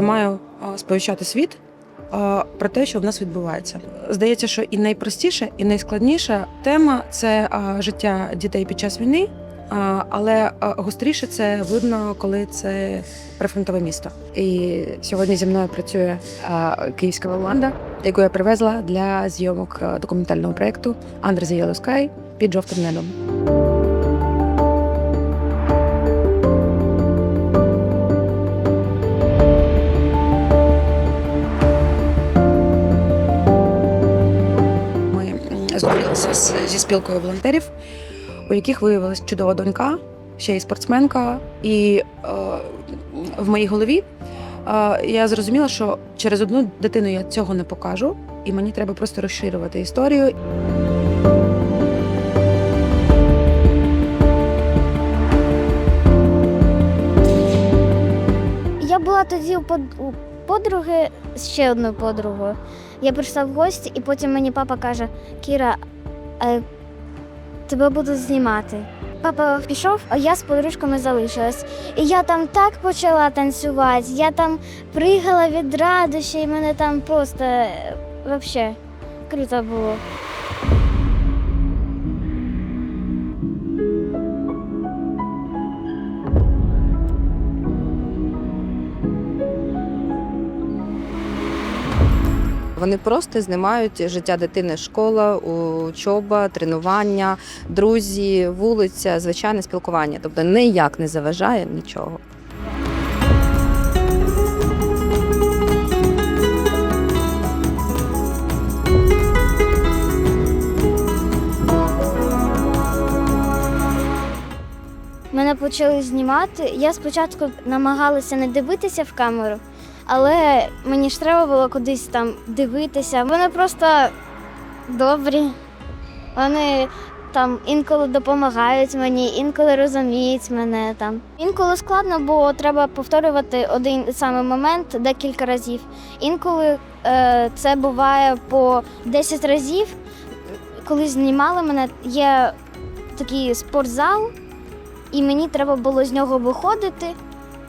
я маю сповіщати світ про те, що в нас відбувається. Здається, що і найпростіша, і найскладніша тема це життя дітей під час війни. Але гостріше це видно, коли це прифронтове місто. І сьогодні зі мною працює київська Лоланда, яку я привезла для зйомок документального проєкту Under the під жовтим небом. З- зі спілкою волонтерів, у яких виявилась чудова донька, ще й спортсменка. І е, в моїй голові е, я зрозуміла, що через одну дитину я цього не покажу, і мені треба просто розширювати історію. Я була тоді у подруги ще одною подругою. Я прийшла в гості, і потім мені папа каже: Кіра, е, тебе будуть знімати. Папа пішов, а я з подружками залишилась. І я там так почала танцювати, я там пригала від радощі, і мене там просто е, вообще круто було. Вони просто знімають життя дитини, школа, учоба, тренування, друзі, вулиця, звичайне спілкування. Тобто ніяк не заважає нічого. Мене почали знімати. Я спочатку намагалася не дивитися в камеру, але мені ж треба було кудись там дивитися. Вони просто добрі. Вони там інколи допомагають мені, інколи розуміють мене там. Інколи складно, бо треба повторювати один самий момент декілька разів. Інколи е, це буває по 10 разів. Коли знімали мене, є такий спортзал, і мені треба було з нього виходити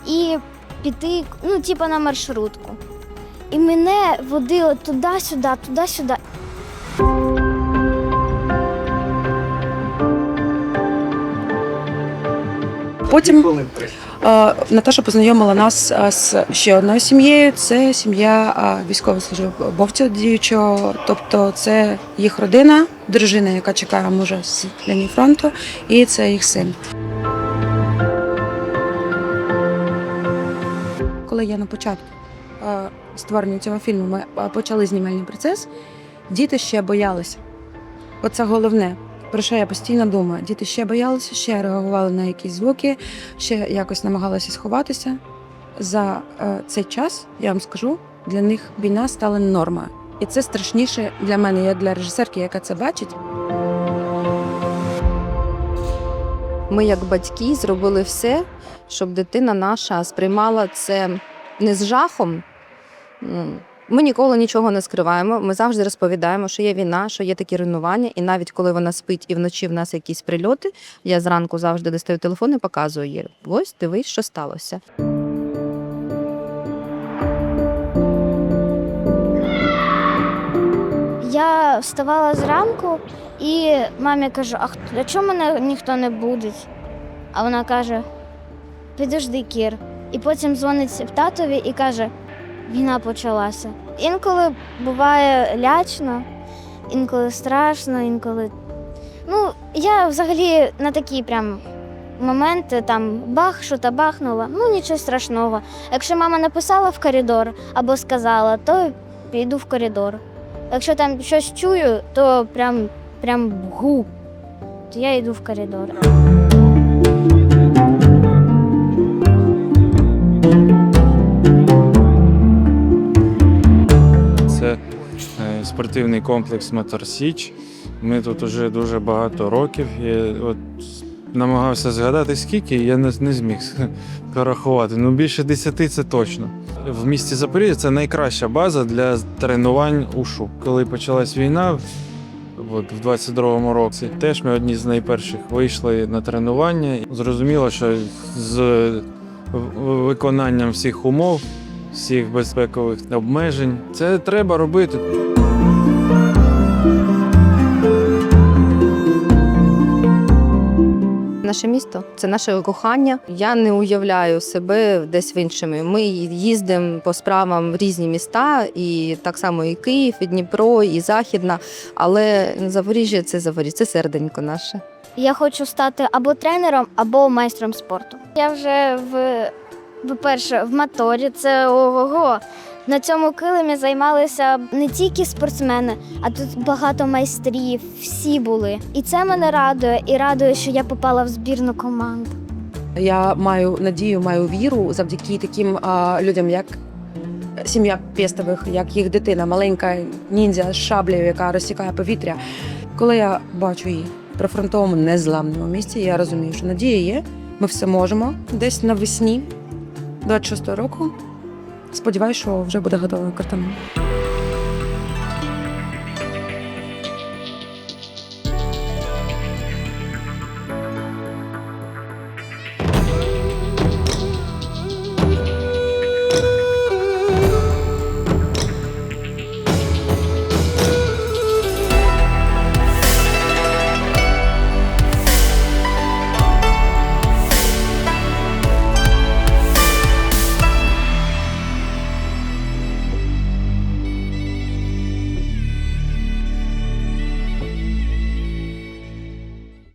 і піти, ну, типу, на маршрутку. І мене водили туди-сюди, туди-сюди. Потім е, Наташа познайомила нас з ще одною сім'єю. Це сім'я військовослужбовця діючого, тобто це їх родина, дружина, яка чекає мужа з лінії фронту, і це їх син. Коли я на початку е, створення цього фільму ми е, почали знімальний процес, діти ще боялися. Оце головне. Про що я постійно думаю? Діти ще боялися, ще реагували на якісь звуки, ще якось намагалися сховатися. За е, цей час, я вам скажу, для них війна стала нормою. І це страшніше для мене, як для режисерки, яка це бачить. Ми, як батьки, зробили все, щоб дитина наша сприймала це не з жахом. Ми ніколи нічого не скриваємо. Ми завжди розповідаємо, що є війна, що є такі руйнування. І навіть коли вона спить і вночі в нас якісь прильоти, я зранку завжди достаю телефон і показую їй. Ось дивись, що сталося. Я вставала зранку і мамі кажу, а чому мене ніхто не буде? А вона каже: підожди, Кір. І потім дзвонить татові і каже, війна почалася. Інколи буває лячно, інколи страшно, інколи. Ну, я взагалі на такі прям моменти там бах, що та бахнула, ну нічого страшного. Якщо мама написала в коридор або сказала, то піду в коридор. Якщо там щось чую, то прям, прям гу, то я йду в коридор. Спортивний комплекс Мотор Січ. Ми тут уже дуже багато років. Я от намагався згадати скільки, я не, не зміг порахувати. Ну більше десяти це точно. В місті Запоріжжя це найкраща база для тренувань ушу. Коли почалась війна, от в 22-му році, теж ми одні з найперших вийшли на тренування. Зрозуміло, що з виконанням всіх умов всіх безпекових обмежень. Це треба робити. Наше місто це наше кохання. Я не уявляю себе десь в іншому. Ми їздимо по справам в різні міста, і так само і Київ, і Дніпро, і Західна. Але Запоріжжя це Запоріжжя, це серденько наше. Я хочу стати або тренером, або майстром спорту. Я вже в, по-перше, в моторі це ого. На цьому килимі займалися не тільки спортсмени, а тут багато майстрів, всі були. І це мене радує, і радує, що я попала в збірну команду. Я маю надію, маю віру завдяки таким а, людям, як сім'я Пестових, як їх дитина, маленька ніндзя з шаблею, яка розсікає повітря. Коли я бачу її в прифронтовому незламному місці, я розумію, що надія є. Ми все можемо. Десь навесні 26-го року. Сподіваюсь, що вже буде готова картина.